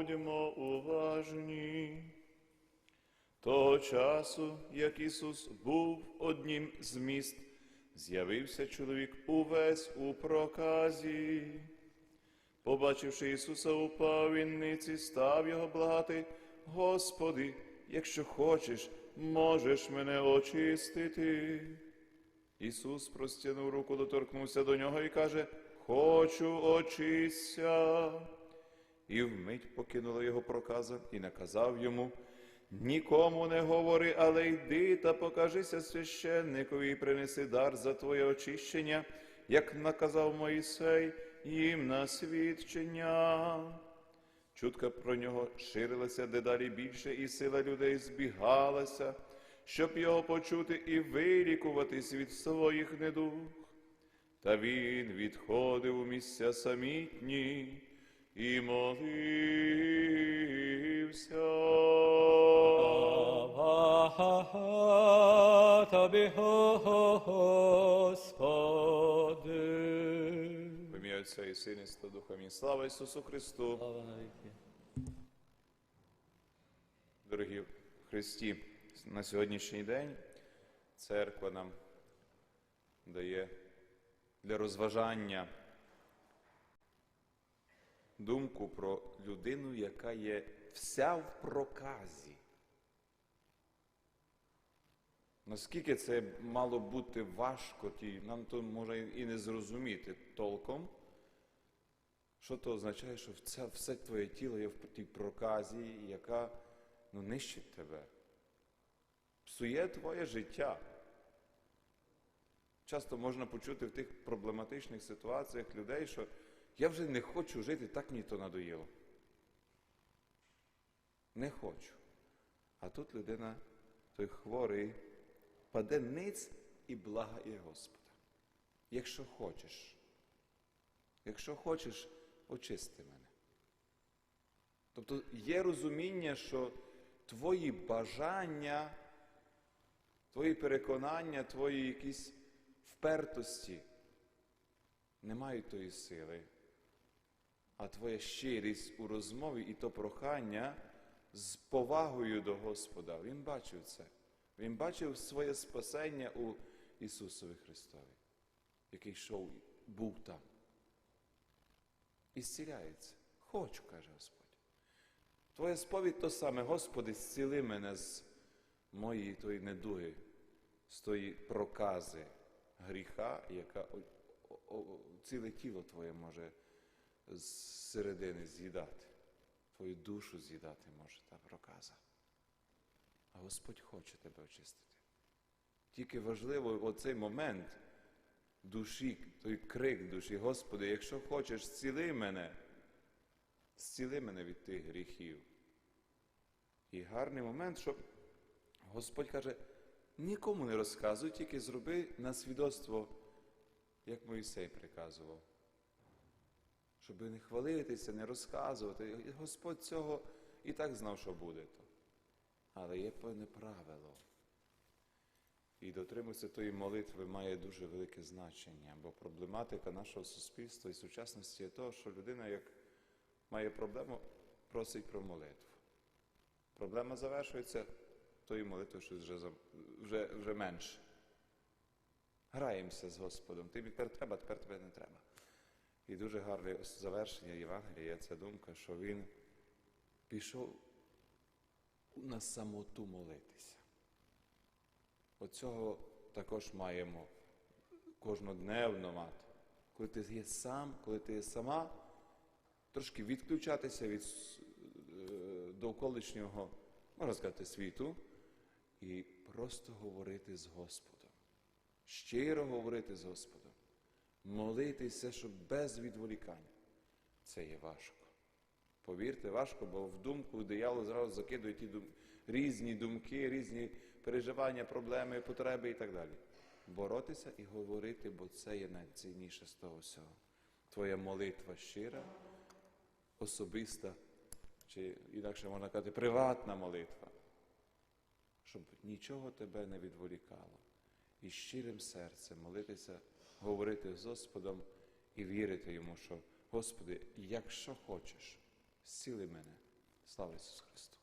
Будьмо уважні. Того часу, як Ісус був однім з міст, з'явився чоловік увесь у проказі. Побачивши Ісуса, упав він став його благати, Господи, якщо хочеш, можеш мене очистити. Ісус простягнув руку, доторкнувся до нього і каже: Хочу очисться. І вмить покинула його проказа і наказав йому: Нікому не говори, але йди та покажися священникові і принеси дар за твоє очищення, як наказав Моїсей їм на свідчення. Чутка про нього ширилася дедалі більше, і сила людей збігалася, щоб його почути і вилікуватись від своїх недуг. Та він відходив у місця самітні і молився. Слава Тобі, Господи. В ім'я Отця і Сина і Духа. Амінь. Слава Ісусу Христу. Слава навіки. Дорогі Христі, на сьогоднішній день церква нам дає для розважання думку про людину, яка є вся в проказі. Наскільки це мало бути важко, ті- нам то може і не зрозуміти толком, що то означає, що все, все твоє тіло є в тій проказі, яка ну, нищить тебе, псує твоє життя. Часто можна почути в тих проблематичних ситуаціях людей, що я вже не хочу жити, так мені то надоїло. Не хочу. А тут людина, той хворий, паде ниць і благає Господа. Якщо хочеш, якщо хочеш, очисти мене. Тобто є розуміння, що твої бажання, твої переконання, твої якісь впертості не мають тої сили, а твоя щирість у розмові і то прохання з повагою до Господа. Він бачив це. Він бачив своє спасення у Ісусові Христові, який йшов, був там. І зціляється. Хочу, каже Господь. Твоя сповідь то саме, Господи, зціли мене з моєї тої недуги, з тої прокази гріха, яка ціле тіло Твоє може з середини з'їдати. Твою душу з'їдати може та проказа. А Господь хоче тебе очистити. Тільки важливо оцей момент душі, той крик душі, Господи, якщо хочеш, зціли мене, зціли мене від тих гріхів. І гарний момент, що Господь каже, нікому не розказуй, тільки зроби на свідоцтво, як Моїсей приказував. Щоб не хвалитися, не розказувати. Господь цього і так знав, що буде то. Але є певне правило. І дотримуватися тої молитви має дуже велике значення, бо проблематика нашого суспільства і сучасності є того, що людина, як має проблему, просить про молитву. Проблема завершується, тої молитви щось вже, вже, вже менше. Граємося з Господом. Тобі тепер треба, тепер тебе не треба. І дуже гарне завершення Євангелія ця думка, що він пішов на самоту молитися. Оцього також маємо кожнодневно мати. Коли ти є сам, коли ти є сама, трошки відключатися від е, довколишнього, можна сказати, світу, і просто говорити з Господом. Щиро говорити з Господом. Молитися, щоб без відволікань. Це є важко. Повірте, важко, бо в думку диявол зразу закидує ті дум... різні думки, різні переживання, проблеми, потреби і так далі. Боротися і говорити, бо це є найцінніше з того всього. Твоя молитва щира, особиста, чи інакше можна казати, приватна молитва, щоб нічого тебе не відволікало. І щирим серцем молитися, говорити з Господом і вірити йому, що Господи, якщо хочеш, зціли мене, Слава Ісусу Христу!